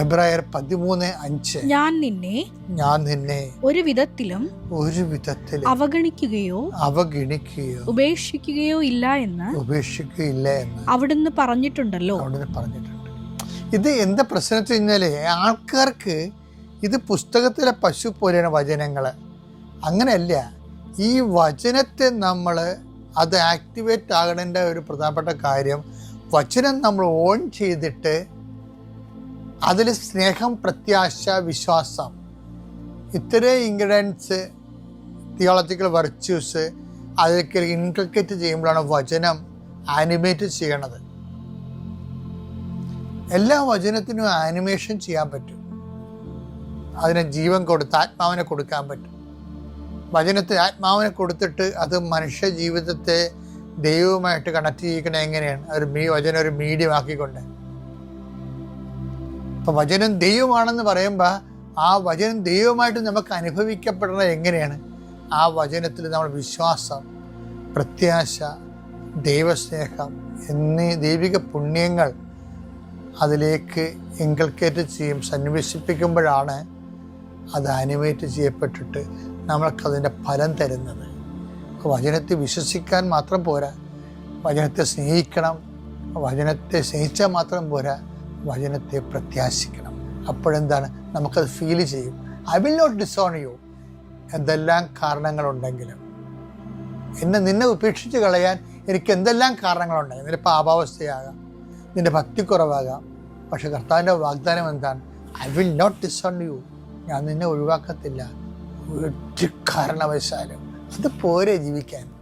എബ്രായർ പതിമൂന്ന് അഞ്ച്. ഞാൻ നിന്നെ ഞാൻ നിന്നെ ഒരു വിധത്തിലും ഒരു അവഗണിക്കുകയോ അവഗണിക്കുകയോ ഉപേക്ഷിക്കുകയോ ഇല്ല എന്ന് ഉപേക്ഷിക്കുകയില്ല എന്ന് അവിടുന്ന് പറഞ്ഞിട്ടുണ്ടല്ലോ. അവിടുന്ന് പറഞ്ഞിട്ടുണ്ട്. ഇത് എന്താ പ്രശ്നം വെച്ച് കഴിഞ്ഞാൽ ആൾക്കാർക്ക് ഇത് പുസ്തകത്തിലെ പശു പോലെയാണ് വചനങ്ങൾ അങ്ങനെയല്ല ഈ വചനത്തെ നമ്മൾ അത് ആക്ടിവേറ്റ് ആകണേണ്ട ഒരു പ്രധാനപ്പെട്ട കാര്യം വചനം നമ്മൾ ഓൺ ചെയ്തിട്ട് അതിൽ സ്നേഹം പ്രത്യാശ വിശ്വാസം. ഇത്രയും ഇൻഗ്രീഡിയൻസ് തിയോളജിക്കൽ വെർച്യൂസ് അതിലേക്ക് ഇൻകൾക്കേറ്റ് ചെയ്യുമ്പോഴാണ് വചനം ആനിമേറ്റ് ചെയ്യണത്. എല്ലാ വചനത്തിനും ആനിമേഷൻ ചെയ്യാൻ പറ്റും. അതിനെ ജീവൻ കൊടുത്ത് ആത്മാവിനെ കൊടുക്കാൻ പറ്റും. വചനത്തെ ആത്മാവിനെ കൊടുത്തിട്ട് അത് മനുഷ്യ ജീവിതത്തെ ദൈവവുമായിട്ട് കണക്ട് ചെയ്യിക്കണ എങ്ങനെയാണ്? ഒരു മീ വചന ഒരു മീഡിയം ആക്കിക്കൊണ്ട്. അപ്പൊ വചനം ദൈവമാണെന്ന് പറയുമ്പോൾ ആ വചനം ദൈവമായിട്ട് നമുക്ക് അനുഭവിക്കപ്പെടുന്നത് എങ്ങനെയാണ്? ആ വചനത്തിൽ നമ്മൾ വിശ്വാസം പ്രത്യാശ ദൈവസ്നേഹം എന്നീ ദൈവിക പുണ്യങ്ങൾ അതിലേക്ക് ഇൻകൾക്കേറ്റ് ചെയ്യും സന്നിവേശിപ്പിക്കുമ്പോഴാണ് അത് ആനിമേറ്റ് ചെയ്യപ്പെട്ടിട്ട് നമ്മൾക്കതിന്റെ ഫലം തരുന്നത്. വചനത്തെ വിശ്വസിക്കാൻ മാത്രം പോരാ. വചനത്തെ സ്നേഹിക്കണം. വചനത്തെ സ്നേഹിച്ചാൽ മാത്രം പോരാ. വചനത്തെ പ്രത്യാശിക്കണം. അപ്പോഴെന്താണ്? നമുക്കത് ഫീൽ ചെയ്യും. I will not disown you എന്തെല്ലാം കാരണങ്ങളുണ്ടെങ്കിലും. എന്നെ നിന്നെ ഉപേക്ഷിച്ച് കളയാൻ എനിക്ക് എന്തെല്ലാം കാരണങ്ങളുണ്ടെങ്കിൽ നിന്റെ പാപാവസ്ഥയാകാം. നിന്റെ ഭക്തിക്കുറവാകാം പക്ഷെ കർത്താവിന്റെ വാഗ്ദാനം എന്താണ്? I will not disown you ഞാൻ നിന്നെ ഒഴിവാക്കത്തില്ല. ഒരു കാരണവശാലും. അത് പോരെ ജീവിക്കാൻ.